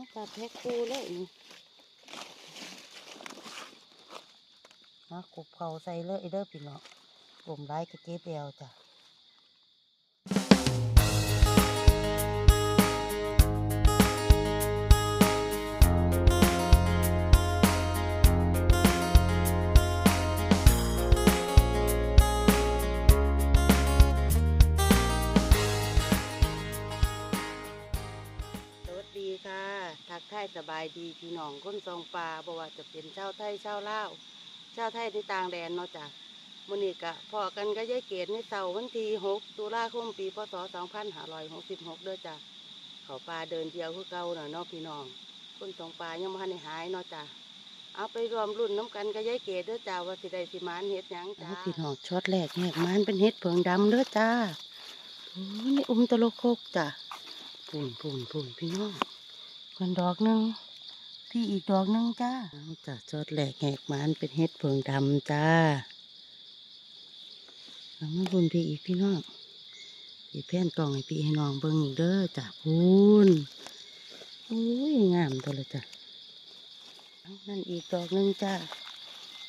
เอาจับแพ็คคู่เลยนี่นะกบเขาใส่เลยเด้อพี่น้องกลมไร้กระเจี๊ยบเอวจ้ะายสบายดีพี่น้องคนทรงปลาบ่ว่าจะเป็นชาวไทยชาวลาวชาวไทยในต่างแดนเนาะจ้ะมื้อนี้ก็พอกันก็ยายเกดในเสาร์วันที่6ตุลาคมปีพศ2566เด้อจ้ะเขาปลาเดินเที่ยวคือเก่าน่ะเนาะพี่น้องคนทรงปลายังบ่ทันได้หายเนาะจ้ะเอาไปรวมรุ่นน้ำกันก็ยายเกดเด้อจ้าว่าสิได้สิมานเฮ็ดหยังจ้าพี่น้องช็อตแรกแหกมันเป็นเฮ็ดเผิงดำเด้อจ้าโอ้ยนี่อุ้มตะโลกโคกจ้ะปุ่นปุ่นปุ่นพี่น้อง กันดอกหนึงพี่อีกดอกหนึงจ้าเอาจ้ะจอดแหลกแหกมันเป็นเห็ดเพิงดำจ้าเอามาบุญพี่อีกพี่น้องพี่แพ่นกล่องให้พี่ให้น้องเบิ่งอีกเด้อจ้ะพูนอุ้ยงามตัวเลยจ้านั่นอีกดอกหนึงจ้า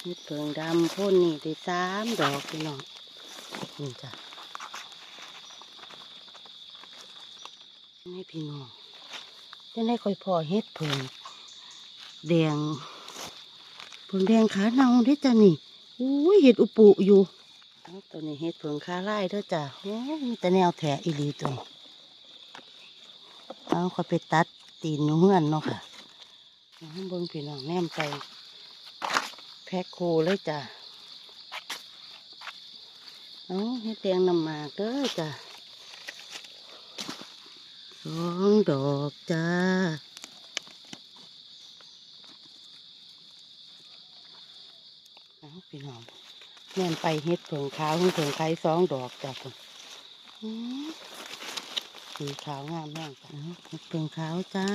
เห็ดเพิงดำพ่นนี่ได้สามดอกพี่น้องนี่จ้ะให้พี่น้อง จะได้ค่อยพอเฮ็ดเผิงแดงผงแดงขาเนาเด้จ้ะนี่อุ้ยเห็ดอุปุอยู่เอาตัวนี้เฮ็ดเผิงขาไล่เด้อจ้ะโอ้มีแต่แนวแถอีหลีตัวนี้เอาค่อยไปตัดตีนอยู่เฮือนเนาะค่ะเอาเบิ่งพี่น้องแนมไปแพ็คโคเลยจ้ะเอาเฮ็ดแดงนำมากเด้อจ้ะ สองดอกจ้าเอาพี่น้องแม่นไปเฮ็ดเผิงขาวเผิงไข่สองดอกจ้ะคุณอื้อสีขาวงามแม่งจ้ะเอาเฮ็ดเผิงขาวจ้า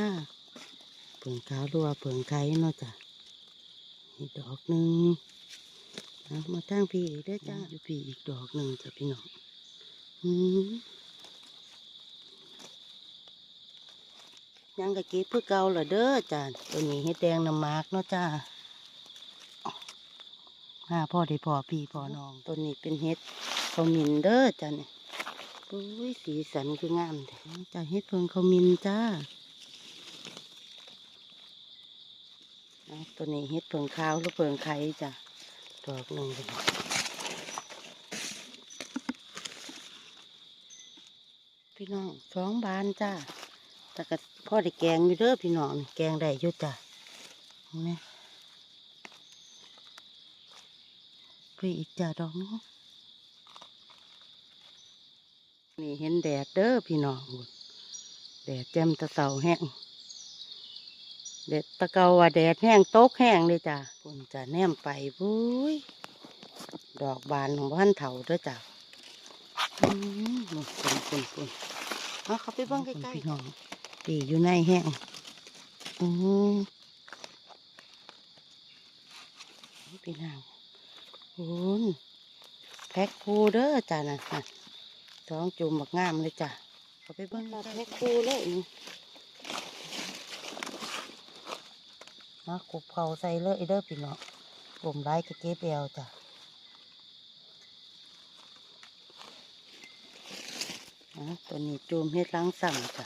เผิงขาวรัวเผิงไข่เนาะจ้ะนี่ดอกหนึ่งเอามาตั้งพี่อีกเด้อจ้าอยู่พี่อีกดอกหนึ่งจ้ะพี่น้องอืม ยังกะกีเพื่อเกาเหรอเด้อจ้าตัวนี้เฮ็ดแดงน้ำมากเนาะจ้าห้าพ่อได้พ่อพี่พ่อน้องตัวนี้เป็นเฮ็ดข้ามินเด้อจ้าเนี่ยอุ้ยสีสันคืองามจ้าเฮ็ดเพิ่งข้ามินจ้าตัวนี้เฮ็ดเพิ่งขาวหรือเพิ่งไข่จ้าดอกหนึ่งเลยพี่น้องสองบานจ้า แต่ก็พ่อได้แกงอยู่เด้อพี่น้องนี่แกงได้อยู่จ้ะเห็นไหมพี่อีกจ้ะดอกนึงนี่เห็นแดดเด้อพี่น้องแดดแจ่มตะเสาแห้งแดดตะเกาว่าแดดแห้งโต๊กแห้งเลยจ้ะปุ่นจะแนมไปบุ้ยดอกบานของบ้านเถาเด้อจ้ะอืมปุ่นปุ่นปุ่นเอาเขาไปเบ้างใกล้ๆพี่น้อง ตีอยู่ในแห้งอือพี่นางโอ้นแพ็คคูเด้อจ้าน่ะน่ะท้องจุ่มบักงามเลยจ้ะเขาไปเบิ้งมาแพ็คคูเลยมากบเขาใส่เลยเด้อพี่น้องกลมไร้กระเจี๊ยบเอวจ้ะตัวนี้จูมเฮ็ดล้างสั่งจ้ะ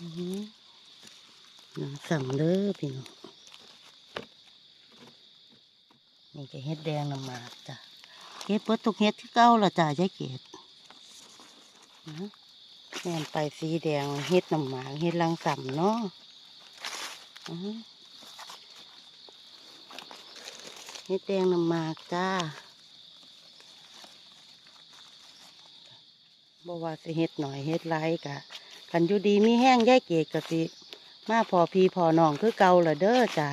น้ำสั่งเด้อพี่น้องนี่จะเฮ็ดแดงนำหมากจ้ะเก็บเปิดทุกเฮ็ดที่เก้าละจ้ะยายเกดนะแม่นไปสีแดงเฮ็ดนำหมากเฮ็ดลังสัมเนาะเฮ็ดแดงนำหมากจ้าบ่ว่าสิเฮ็ดหน่อยเฮ็ดไรกะ กันอยู่ดีมีแห้งย่ายเกดกะสิ มาพอพีพอน้องคือเก่าละเด้อจ้า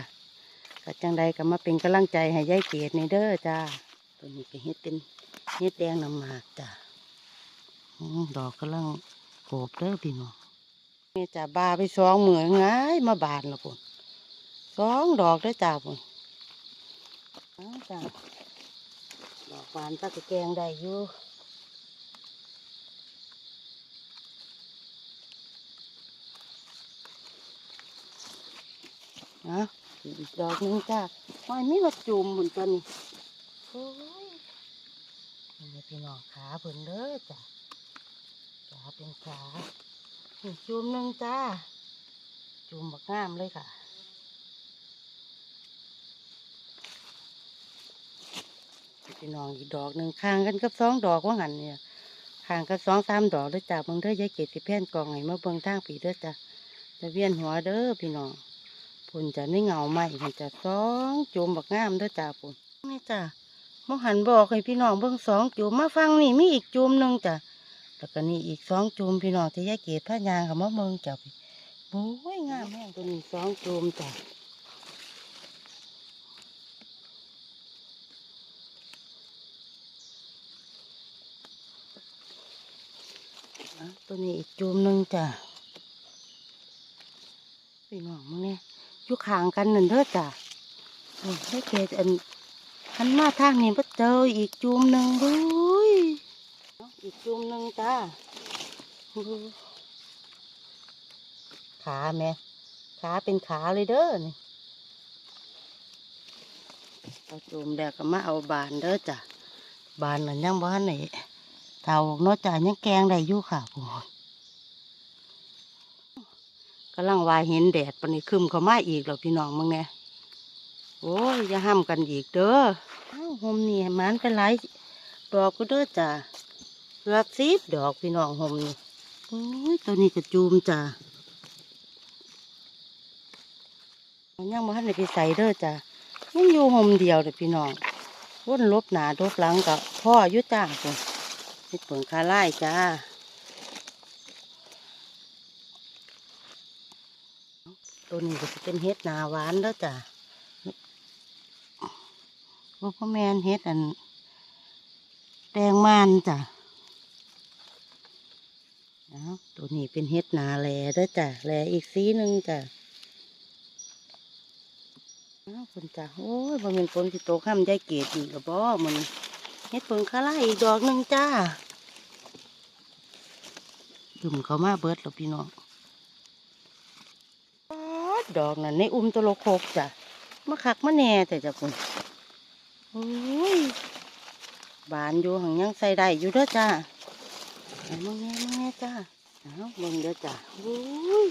ก็จังใดก็มาเป็นกำลังใจให้ย่ายเกดนี่เด้อจ้าตัวนี้ก็เฮ็ดเป็นเฮ็ดแดงน้ำหมากจ้าดอกกำลังโกบเด้อพี่น้องนี่จ้าบาไปสองเหมือนง่ายมาบานละปุ่นสองดอกเด้อจ้าปุ่นเอาจ้าดอกบานตะกแกงได้อยู่ นะอีกดอกหนึงจ้าหอยมีมาจุ่มเหมือนกันนี่โอ้ยนี่พี่น้องขาเพิ่นเด้อจ้ะขาเป็นขานี่จุ่มหนึงจ้าจุ่มบักงามเลยค่ะพี่น้องอีกดอกหนึ่งข้างกันกับสองดอกว่าหันเนี่ยข้างกันสองสามดอกเด้อจ้าเบิ่งเด้อยายเกดสิแผ่นกองให้มาเบิ่งทางปีเด้อจ้าจะเวียนหัวเด้อพี่น้อง ปุ่นจะไม่เหงาใหม่มันจะสองจุ่มบักงามเด้อจ้าปุ่นนี่จ้ามอหันบอกให้พี่น้องเบิ่งสองจุ่มมาฟังนี่มีอีกจุ่มหนึ่งจ้ะแล้วก็นี่อีกสองจุ่มพี่น้องที่ยายเกดพระยางกับมาเบิ่งจ้ะพี่โอ้ยงามแม่งตัวนี้สองจุ่มจ้ะอะตัวนี้อีกจูมหนึ่งจ้ะพี่น้องมึงเนี่ย อยู่ข้างกันนั่นเด้อจ้ะโอ้เกตอันหันมาทางนี้มาเจออีกจูมหนึ่งเว้ยอีกจูมหนึ่งจ้าขาแม่ขาเป็นขาเลยเด้อนี่เอาจูมแดกก็มาเอาบานเด้อจ้ะบานนั่นยังบ้านไหนเท่าเนาะจ่ายังแกงได้อยู่ค่ะผม กำลังวายเห็นแดดปนนี้คืมเขามาอีกแล้วพี่น้องมึงเนี่ยโอ้ยอย่าห้ามกันอีกเด้ออ้าวหมนี่มันเป็นไรดอกก็เด้อจ้าเกือบสิบดอกพี่น้องหมนี่โอ้ยตัวนี้กระจูมจ้ายังมาให้ไปใส่เด้อจ้ายังอยู่หมเดียวเด้อพี่น้องวนลบหนาลบหลังกับพ่อยุจ้างคนเห็ดเปิงคาไล่จ้า ตัวนี้ก็จะเป็นเห็ดนาหวานแล้วจ้ะว่าพ่อแมนเห็ดอันแดงมันจ้ะเอาตัวนี้เป็นเห็ดนาแลเด้อจ้ะแลอีกสีหนึ่งจ้ะอ้าวคุณจ้ะโอ้ยบ่เป็นคนที่โตข้ามใจเกตอีกกับบ่มันเห็ดเปิงคาไล่อีกดอกหนึ่งจ้าจุ่มเขามาเบิดแล้วพี่น้อง ดอกนั่นในอุ้มตะโลโคกจ้ะมาคักมาแหน่แต่จ้ะคุณโอ้ยบานอยู่หังยังใส่ได้อยู่เด้อจ้าเอามาแน่มาแน่จ้าเอาเบิ่งเด้อจ้าโอ้ย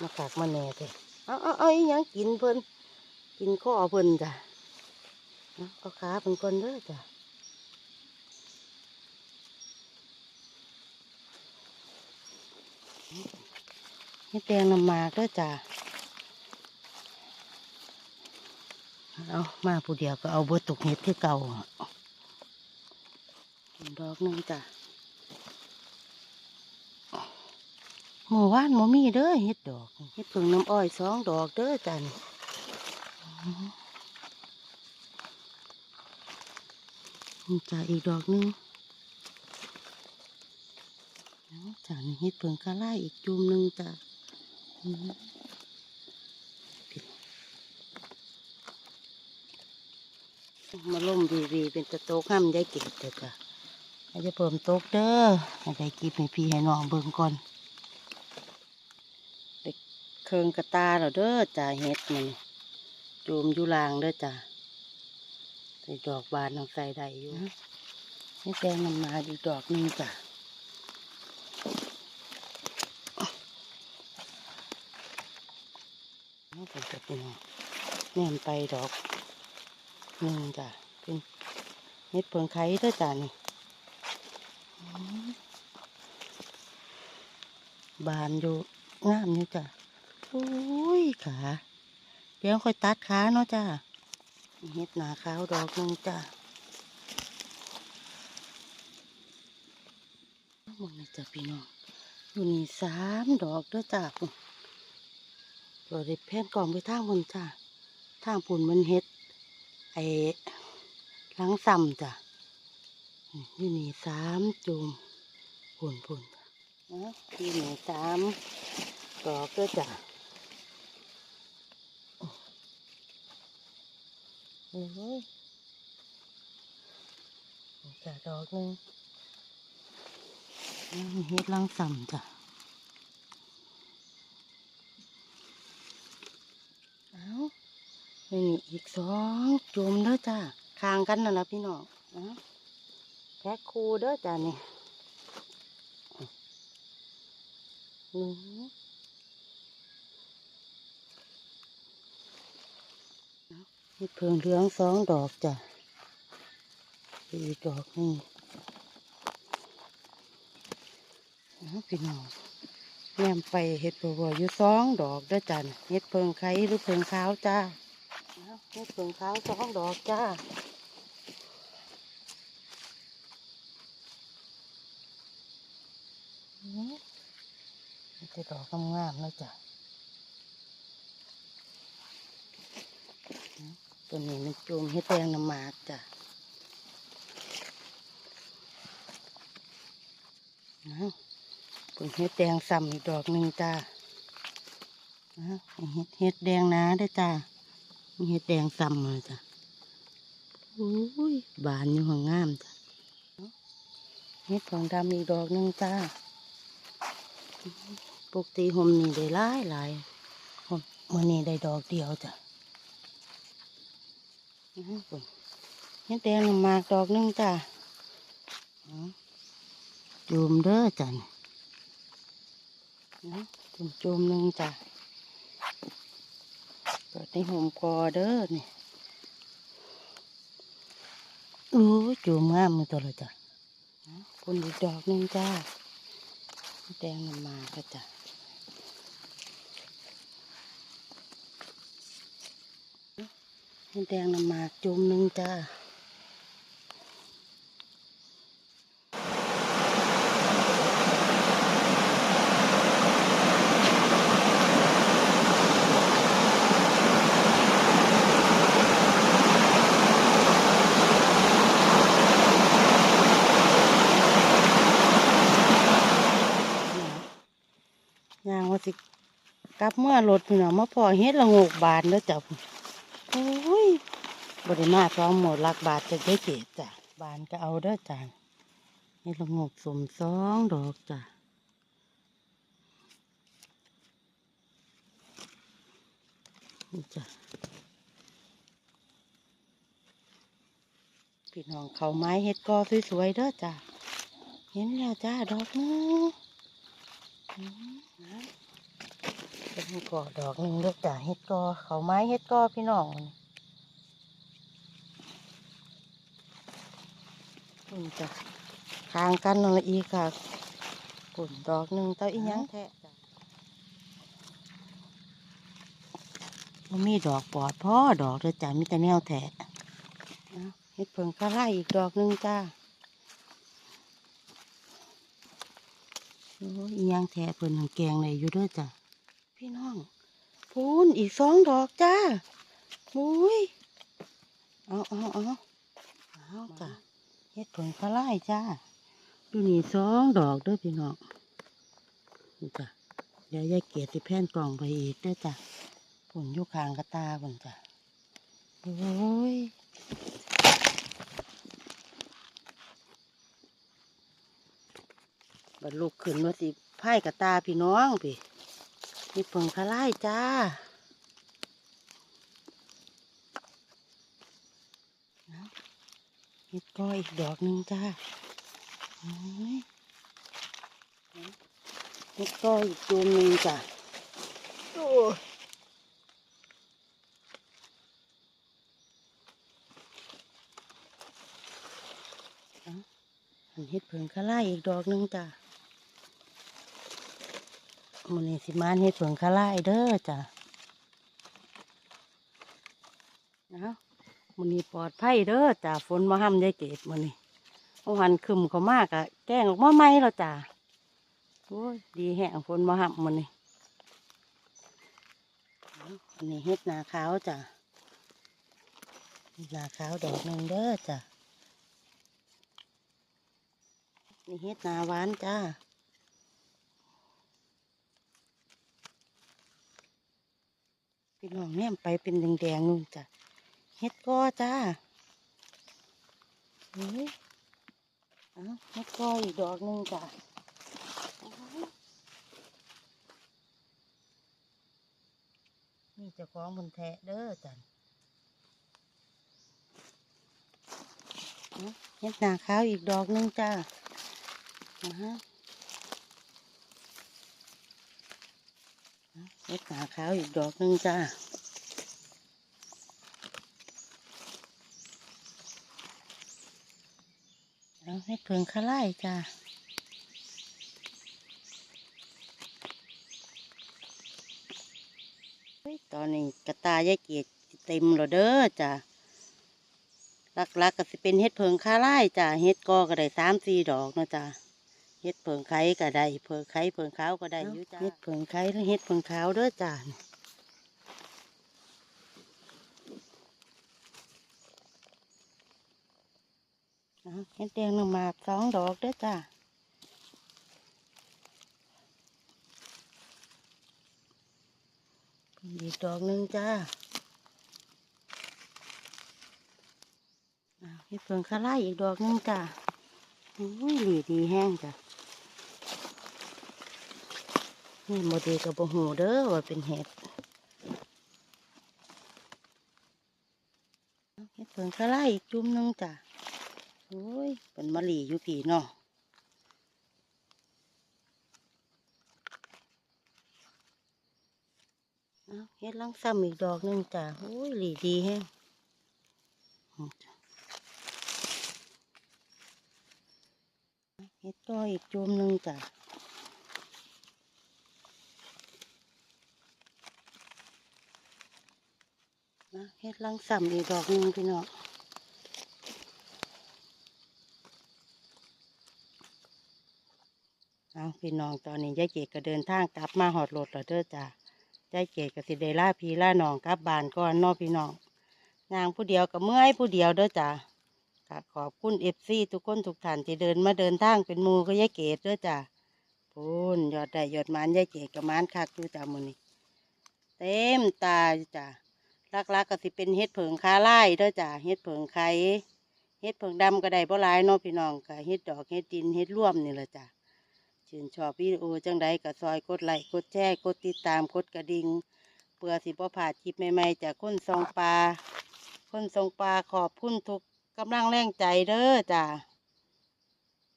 มาคักมาแหน่แต่เอาเอาเอายังกินเพิ่นกินข้อเพิ่นจ้ะเอาขาเพิ่นก่อนเด้อจ้ะให้แตงน้ำมากด้วยจ้ะ เอามาผู้เดียวก็เอาเบอร์ตกเห็ดที่เก่าดอกหนึงจ้ะหมู่ว่านหมูมีเด้อเห็ดดอกเห็ดพิ่งน้ำอ้อยสองดอกเด้อจ้ะนี่นี่จ้ะอีกดอกหนึงเอาจ้ะเห็ดพิ่งกะไล่อีกจุ่มหนึงจ้ะ มาล่มวีวีเป็นตะโต๊ะห้ามได้เก็บเด้อจ้ะให้จะเพิ่มโต๊ะเด้อให้ได้กินให้พี่ให้น้องเบิ่งก่อนเด็กเคืองกระตาเราเด้อจ้ะเฮ็ดมันจูมอยู่ลางเด้อจ้ะใส่ดอกบานน้องใส่ได้อยู่ให้แตงมันมาอีดอกหนึงจ้ะน่าจะจะเป็นแน่นไปดอก หนึ่งจ้ะเป็นเม็ดเพิงไข่ด้อจ้ะนี่บานอยู่งามอยู่จ้ะโอ้ยขาเดี๋ยวค่อยตัดขาเนาะจ้ะเฮ็ดหนาขาวดอกหนึ่งจ้ะหมึงนี่จ้ะพี่น้องอยู่นี่สามดอกด้อจ้ะเราได้แพนกล่องไปทางบนจ้ะทางปุ่นมันเฮ็ด ไอ้ลังซ้ำจ้ะนี่นี่สามจุ่มปุ่นปุ่นนะนี่นี่สามดอกก็จ้ะโอ้ยจ้ะดอกนึงนี่เฮ็ดลังซ้ำจ้ะ นี่อีกสองจุ่มเด้อจ้าคางกันนั่นละพี่น้องอะแพ็คคูเด้อจ้านี่อืมเฮ็ดเพิงเหลืองสองดอกจ้ะอีกดอกนี่งเอาพี่น้องแนมไปเฮ็ดบัวอยู่สองดอกเด้อจ้ะน่ะเฮ็ดเพิงไข่หรือเพิงขาวจ้า เอาเฮ็ดเพิงขาวสองดอกจ้าอืมนี่คือดอกงามๆแล้วจ้ะตัวนี้มันจุ่มเฮ็ดแดงน้ำหมากจ้ะเอาเพิ่งเฮ็ดแดงซ้ำอีกดอกหนึ่งจ้าเอาเฮ็ดเฮ็ดแดงนาเด้จ้า เห็ดแดงซ้ำเลยจ้ะโอ้ยบานอยู่ห่างงามจ้ะเห็ดของดำอีกดอกหนึงจ้าปกติหมนี่ได้หลายหลายหมมื่อนี้ได้ดอกเดียวจ้ะเห็ดแดงมากดอกหนึงจ้ะจูมเด้อจ้ะนี่อื้อจุ่มจุ่มๆหนึงจ้ะ กิดในห่มกอเด้อนี่โอ้จูมงามมือตัวเลยจ้ะคนอีกดอกนึงจ้าแดงมันมาก็จ้ะแดงนำมาจุ่มหนึงจ้าางว่าสิกลับเมื่อรถพี่น้องมาพอเฮ็ดละโงกบาทแล้วจ้ะโอ้ยบริมาสองหมดลักบาทจะได้เกตจ้ะบานก็เอาเด้จ้ะเฮ็ดละโงกสมสองดอกจ้ะนี่จ้ะพี่น้องเขาไม้เฮ็ดกอสวยๆเด้อจ้ะเห็นแล้วจ้าดอกนึงอืมนะ เป็นกอดอกหนึ่งเลือกจ่าเฮ็ดกอเขาไม้เฮ็ดกอพี่น้องนี่คุณจ้ะทางกันนั่นละอีกค่ะกุ่นดอกหนึ่งเต้าอีหยังแทะจ้ะมันมีดอกปอดพ่อดอกเลยจ้ะมีแต่แนวแทะเอาเฮ็ดเพิงคาไล่อีกดอกหนึ่งจ้า โอ้ยอิหยังแท้เพิ่นหังแกงเลยอยู่เด้วยจ้ะ พี่น้องพูนอีกสองดอกจ้ามุ้ยเอาเอาเอาเอาจ้ะเฮ็ดผลพะไล่จ้าดูนี่สองดอกเด้อพี่น้องนี่จ้ะเดี๋ยวยายเกียรติแผ่นกล่องไปอีกเด้อจ้ะผลอยู่ข้างกระตาผลจ้ะโอ้ย บัดลูกขึ้นว่าสิไพ่กับตาพี่น้องพี่นี่เพิ่งคาไล่จ้าเอาเฮ็ดก้อยอีกดอกหนึ่งจ้าโอ้ยเฮ็ดก้อยอีกตัวหนึ่งจ้าโอ้เอาอันเฮ็ดเพิ่งคาไล่อีกดอกหนึ่งจ้า มันนี้สิมานเฮ็ดเผิงคาไล่เด้อจ้ะนะมันนี้ปลอดภัยเด้อจ้ะฝนมาห้ำยายเกดมันนี้เอาหันคึมเขามากอะแก้งออกมาไหมแล้วจ้ะโอ้ยดีแห้งฝนมาห้ำมันนี้เอาอันนี้เฮ็ดนาขาวจ้ะนาขาวดอกหนึ่งเด้อจ้ะนี่เฮ็ดนาหวานจ้า พี่น้องเนี่ยไปเป็นแดงๆนู่นจ้ะเฮ็ดก้อจ้าเฮ้ยเฮ็ดก้ออีกดอกนึงจ้ะนี่จะคล้องบนแทะเด้อจ้ะเฮ็ดหนาขาวอีกดอกนึงจ้านะฮะ เอาเฮ็ดหนาขาวอีกดอกหนึงจ้าเอาเฮ็ดเพิงข้าไล่จ้าเฮ้ยตอนนี้กระตายายเกียรติเต็มแล้วเด้อจ้ะหลักๆก็สิเป็นเฮ็ดเพิงค่าไร่จ้ะเฮ็ดกอก็ได้สามสี่ดอกนะจ้ะ เฮ็ดเพิงไข่ก็ได้เพิงไข่เพิงขาวก็ได้อยู่จ้ะเฮ็ดเพิงไข่หรือเฮ็ดเพิงขาวเด้อจ้ะเอาเฮ็ดแดงน้ำหมากสองดอกเด้อจ้ะอีกดอกหนึ่งจ้าอ่าให้เพิ่งคาไล่อีกดอกหนึ่งจ้าโอ้ยหลีดีแห้งจ้ะ นี่โมเดลกับโบหูเด้อว่าเป็นเห็ดเอาเฮ็ดเพิ่งคาไลอีกจุ่มนึงจ้ะโอ้ยเป็นมะลีอยู่ผีเนาะเฮ็ดลังซ้ำอีกดอกนึงจ้ะโอ้ยหลีดีแฮงอืมเฮ็ดต่ออีกจุ่มนึงจ้ะ นะเฮ็ดลังซ้ำอีกดอกนึงพี่น้องเอาพี่น้องตอนนี้ยายเกดก็เดินทางกลับมาหอดรถแล้วเด้อจ้ะใจเกดกับสิเดล่าพี่ล่าน้องกลับบ้านก่อนนอพี่น้องนางผู้เดียวกับเมื่อยผู้เดียวเด้อจ้ะก็ขอบคุณเอฟซีทุกคนทุกท่านที่เดินมาเดินทางเป็นมูก็ยายเกดเด้อจ้ะพูนยอดได้ยอดมานยายเกดกับมานคักอยู่จ้ะมือนี้เต็มตาอยู่จ้ะ ลักๆกก็สิเป็นเฮ็ดเผิงคาไล่เด้อจ้ะเฮ็ดเผิงไข่เฮ็ดเผิงดำก็ได้บ่หลายเนาะพี่น้องก็เฮ็ดดอกเฮ็ดดินเฮ็ดร่วมนี่แหละจ้ะชื่นชอบวิดีโอจังใดก็ซอยกดไลค์กดแชร์กดติดตามกดกระดิ่งเพื่อสิบ่พลาดคลิปใหม่ๆจากคนทรงปลาคนทรงปลาขอบคุณทุกกำลังแรงใจเด้อจ้า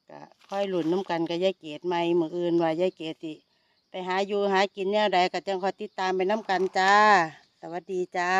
ก็ค่อยหลุนน้ำกันกับยายเกดใหม่มืออื่นว่ายายเกดสิไปหาอยู่หากินแนวใดก็จังคอยติดตามไปน้ำกันจ้า สวัสดีจ้า